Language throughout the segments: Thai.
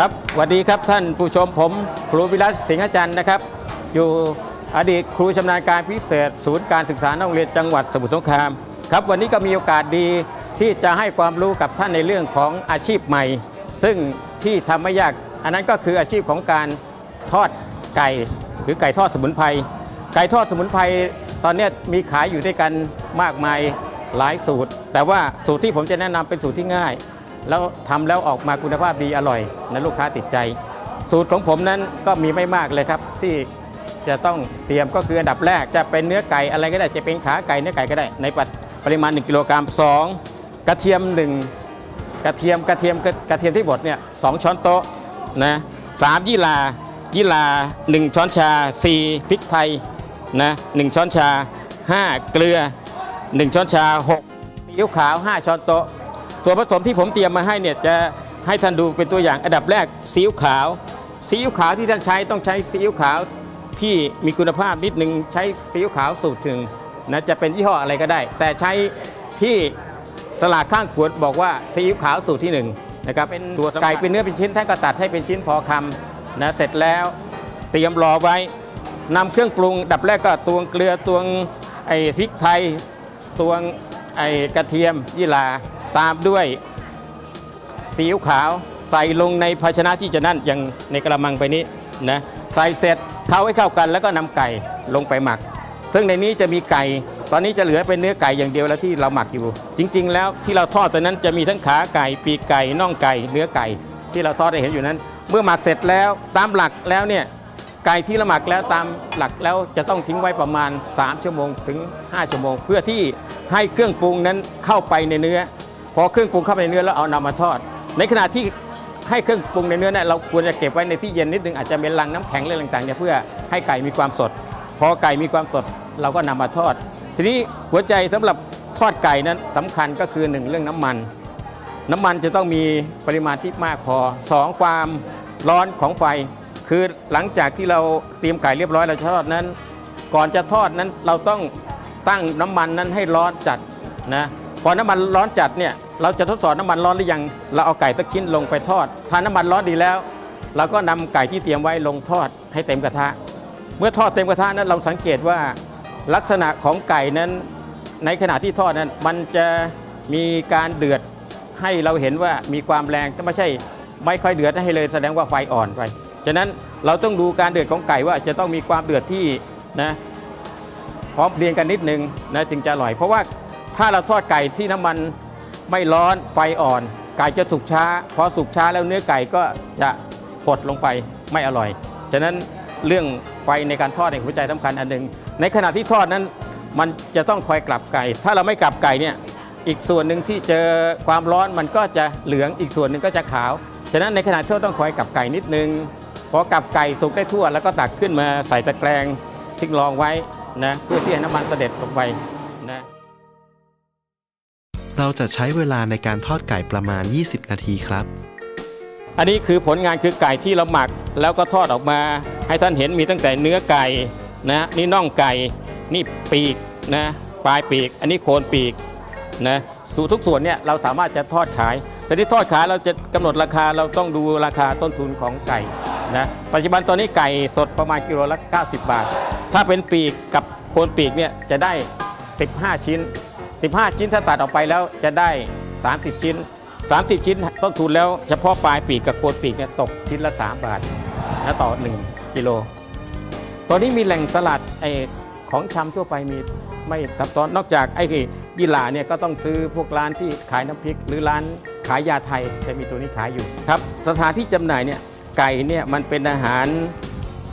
ครับสวัสดีครับท่านผู้ชมผมครูวิรัตสิงห์จันทร์นะครับ อยู่อดีตครูชำนาญการพิเศษ ศูนย์การศึกษาโรงเรียนจังหวัดสมุทรสงครามครับวันนี้ก็มีโอกาสดีที่จะให้ความรู้กับท่านในเรื่องของอาชีพใหม่ ซึ่งที่ทำไม่ยาก อันนั้นก็คืออาชีพของการทอดไก่หรือไก่ทอดสมุนไพรไก่ทอดสมุนไพรตอนนี้มีขายอยู่ด้วยกันมากมายหลายสูตร แต่ว่าสูตรที่ผมจะแนะนำเป็นสูตรที่ง่าย แล้วทำแล้วออกมาคุณภาพดีอร่อยนะลูกค้าติดใจ สูตรของผมนั้นก็มีไม่มากเลยครับ ที่จะต้องเตรียมก็คืออันดับแรกจะเป็นเนื้อไก่อะไรก็ได้จะเป็นขาไก่เนื้อไก่ก็ได้ ในปริมาณ 1 กิโลกรัม2 กระเทียม 1 กระเทียมกระเทียมกระเทียมที่บดเนี่ยสช้อนโต๊ะนะสามยี่ลายี่ลา 1 ช้อนชา 4พริกไทยนะ1ช้อนชา 5 เกลือ 1 ช้อนชา6ซีอิ๊วขาว 5 ช้อนโต๊ะ ส่วนผสมที่ผมเตรียมมาให้เนี่ยจะให้ท่านดูเป็นตัวอย่างอันดับแรกซีอิ๊วขาวซีอิ๊วขาวที่ท่านใช้ต้องใช้ซีอิ๊วขาวที่มีคุณภาพนิดนึงใช้ซีอิ๊วขาวสูตรถึงนะจะเป็นยี่ห้ออะไรก็ได้ แต่ใช้ที่ตลาดข้างขวดบอกว่าซีอิ๊วขาวสูตรที่1นะครับเป็นตัวไก่เป็นเนื้อเป็นชิ้นท่านก็ตัดให้เป็นชิ้นพอคำนะเสร็จแล้วเตรียมรอไว้นำเครื่องปรุง ดับแรกก็ตวงเกลือตวงไอ้พริกไทยตวงไอ้กระเทียมยี่ลา ตามด้วยซีอิ๊วขาวใส่ลงในภาชนะที่จะนั่นอย่างในกระมังไปนี้นะใส่เสร็จเข้าให้เข้ากัน แล้วก็นำไก่ลงไปหมัก ซึ่งในนี้จะมีไก่ ตอนนี้จะเหลือเป็นเนื้อไก่อย่างเดียวแล้วที่เราหมักอยู่ จริง ๆ แล้วที่เราทอดตอนนั้นจะมีทั้งขาไก่ปีกไก่น่องไก่ เนื้อไก่ ที่เราทอดได้เห็นอยู่นั้น เมื่อหมักเสร็จแล้วตามหลักแล้วเนี่ยไก่ที่เราหมักแล้วตามหลักแล้วจะต้องทิ้งไว้ประมาณ 3 ชั่วโมงถึง 5 ชั่วโมง เพื่อที่ให้เครื่องปรุงนั้นเข้าไปในเนื้อ พอเครื่องปรุงเข้าไปในเนื้อแล้วเอานำมาทอด ในขณะที่ให้เครื่องปรุงในเนื้อเนี่ยเราควรจะเก็บไว้ในที่เย็นนิดนึงอาจจะเป็นลังน้ำแข็งอะไรต่างๆเนี่ยเพื่อให้ไก่มีความสด พอไก่มีความสดเราก็นำมาทอด ทีนี้หัวใจสำหรับทอดไก่นั้นสำคัญก็คือหนึ่งเรื่องน้ำมัน น้ำมันจะต้องมีปริมาณที่มากพอสองความร้อนของไฟ คือหลังจากที่เราเตรียมไก่เรียบร้อยเราทอดนั้น ก่อนจะทอดนั้นเราต้องตั้งน้ำมันนั้นให้ร้อนจัดนะ อน้ำมันร้อนจัดเนี่ยเราจะทดสอบน้ำมันร้อนหรือยังเราเอาไก่สักชิ้นลงไปทอดถ้าน้ำมันร้อนดีแล้ว เราก็นำไก่ที่เตรียมไว้ลงทอดให้เต็มกระทะ เมื่อทอดเต็มกระทะนั้นเราสังเกตว่าลักษณะของไก่นั้นในขณะที่ทอดนั้นมันจะมีการเดือดให้เราเห็นว่ามีความแรงแต่ไม่ใช่ไม่ค่อยเดือดให้เลยแสดงว่าไฟอ่อนไปฉะนั้นเราต้องดูการเดือดของไก่ว่าจะต้องมีความเดือดที่นะพร้อมเรียงกันนิดนึงนะจึงจะอร่อยเพราะว่า ถ้าเราทอดไก่ที่น้ำมันไม่ร้อนไฟอ่อน ไก่จะสุกช้า พอสุกช้าแล้วเนื้อไก่ก็จะหดลงไปไม่อร่อย ฉะนั้นเรื่องไฟในการทอดในหัวใจสำคัญอันหนึ่งในขณะที่ทอดนั้นมันจะต้องคอยกลับไก่ ถ้าเราไม่กลับไก่เนี่ยอีกส่วนหนึ่งที่เจอความร้อนมันก็จะเหลืองอีกส่วนหนึ่งก็จะขาว ฉะนั้นในขณะที่ต้องคอยกลับไก่นิดนึงพอกลับไก่สุกได้ทั่ว แล้วก็ตักขึ้นมาใส่ตะแกรงทิ้งรองไว้นะเพื่อที่ให้น้ำมันเสด็จลงไปนะ เราจะใช้เวลาในการทอดไก่ประมาณ 20 นาทีครับ อันนี้คือผลงานคือไก่ที่เราหมักแล้วก็ทอดออกมา ให้ท่านเห็นมีตั้งแต่เนื้อไก่นะนี่น่องไก่นี่ปีกนะปลายปีก อันนี้โคนปีกนะสูทุกส่วนเนี่ยเราสามารถจะทอดขาย แต่ที่ทอดขายเราจะกำหนดราคาเราต้องดูราคาต้นทุนของไก่นะปัจจุบันตอนนี้ไก่สดประมาณกิโลละ 90 บาท ถ้าเป็นปีกกับโคนปีกเนี่ยจะได้ 15 ชิ้น 15 ชิ้นถ้าตัดออกไปแล้วจะได้ 30 ชิ้น 30 ชิ้นต้นทุนแล้วเฉพาะปลายปีกกับโคนปีกเนี่ยตกชิ้นละ 3 บาทนะต่อ 1 กิโล ตอนนี้มีแหล่งตลาดไอของชำทั่วไปมีไม่ซับซ้อนนอกจากไอ้ยี่หร่าเนี่ยก็ต้องซื้อพวกร้านที่ขายน้ำพริก หรือร้านขายยาไทยจะมีตัวนี้ขายอยู่ครับ สถานที่จำหน่ายเนี่ยไก่เนี่ยมันเป็นอาหาร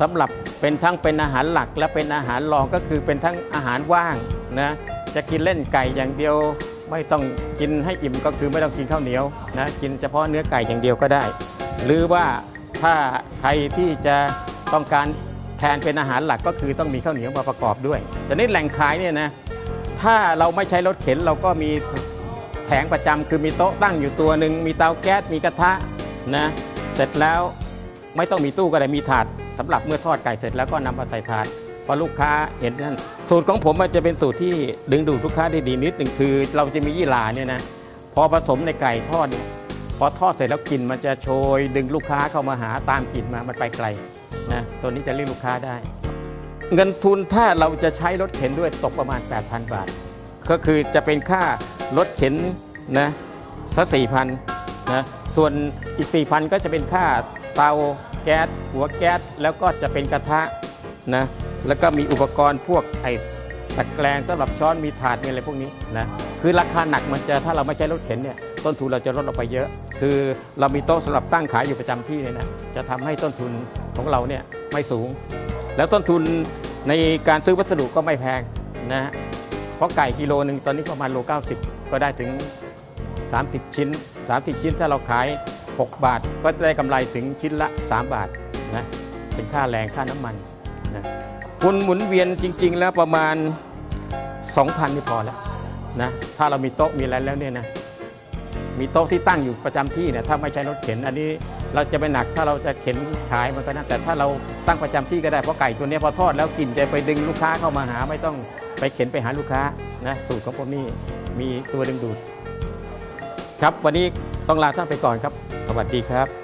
สำหรับเป็นทั้งเป็นอาหารหลัก และเป็นอาหารรองก็คือเป็นทั้งอาหารว่างนะ จะกินเล่นไก่อย่างเดียว ไม่ต้องกินให้อิ่มก็คือไม่ต้องกินข้าวเหนียวนะกินเฉพาะเนื้อไก่อย่างเดียวก็ได้ หรือว่าถ้าใครที่จะต้องการแทนเป็นอาหารหลักก็คือต้องมีข้าวเหนียวมาประกอบด้วยแต่นี่แหล่งขายเนี่ยนะถ้าเราไม่ใช้รถเข็นเราก็มีแผงประจำคือมีโต๊ะตั้งอยู่ตัวหนึ่งมีเตาแก๊สมีกระทะนะเสร็จแล้วไม่ต้องมีตู้ก็ได้มีถาดสำหรับเมื่อทอดไก่เสร็จแล้วก็นำมาใส่ถาดพอลูกค้าเห็นนั่น สูตรของผมมันจะเป็นสูตรที่ดึงดูดลูกค้าได้ดีนิดหนึ่งคือ เราจะมียี่หร่าเนี่ยนะพอผสมในไก่ทอดเนี่ยพอทอดเสร็จแล้วกลิ่นมันจะโชย ดึงลูกค้าเข้ามาหาตามกลิ่นมามันไปไกลนะตัวนี้จะเรียกลูกค้าได้ เงินทุนถ้าเราจะใช้รถเข็นด้วยตกประมาณ 8,000 บาท ก็คือจะเป็นค่ารถเข็นนะสักสี่พันนะส่วนอีก 4,000 ก็จะเป็นค่าเตาแก๊สหัวแก๊สแล้วก็จะเป็นกระทะนะ แล้วก็มีอุปกรณ์พวกไอ้ตะแกรงสำหรับช้อนมีถาดมีอะไรพวกนี้นะคือราคาหนักมันจะถ้าเราไม่ใช้รถเข็นเนี่ยต้นทุนเราจะลดลงไปเยอะ คือเรามีโต๊ะสำหรับตั้งขายอยู่ประจำที่เนี่ยนะจะทำให้ต้นทุนของเราเนี่ยไม่สูง แล้วต้นทุนในการซื้อวัสดุก็ไม่แพงนะฮะเพราะไก่กิโลหนึ่งตอนนี้ประมาณโล 90 ก็ได้ถึง 30 ชิ้น 30 ชิ้นถ้าเราขาย 6 บาท ก็จะได้กำไรถึงชิ้นละ 3 บาทนะเป็นค่าแรงค่าน้ำมัน คุณหมุนเวียนจริง ๆ แล้วประมาณ 2,000นี่พอแล้วนะถ้าเรามีโต๊ะมีอะไรแล้วเนี่ยนะมีโต๊ะที่ตั้งอยู่ประจำที่เนี่ยถ้าไม่ใช้รถเข็น อันนี้เราจะไปหนักถ้าเราจะเข็นขายมันก็นะแต่ถ้าเราตั้งประจำที่ก็ได้เพราะไก่ตัวนี้พอทอดแล้วกลิ่นจะไปดึงลูกค้าเข้ามาหาไม่ต้องไปเข็นไปหาลูกค้านะสูตรของผมนี่มีตัวดึงดูด ครับวันนี้ต้องลาท่านไปก่อนครับ สวัสดีครับ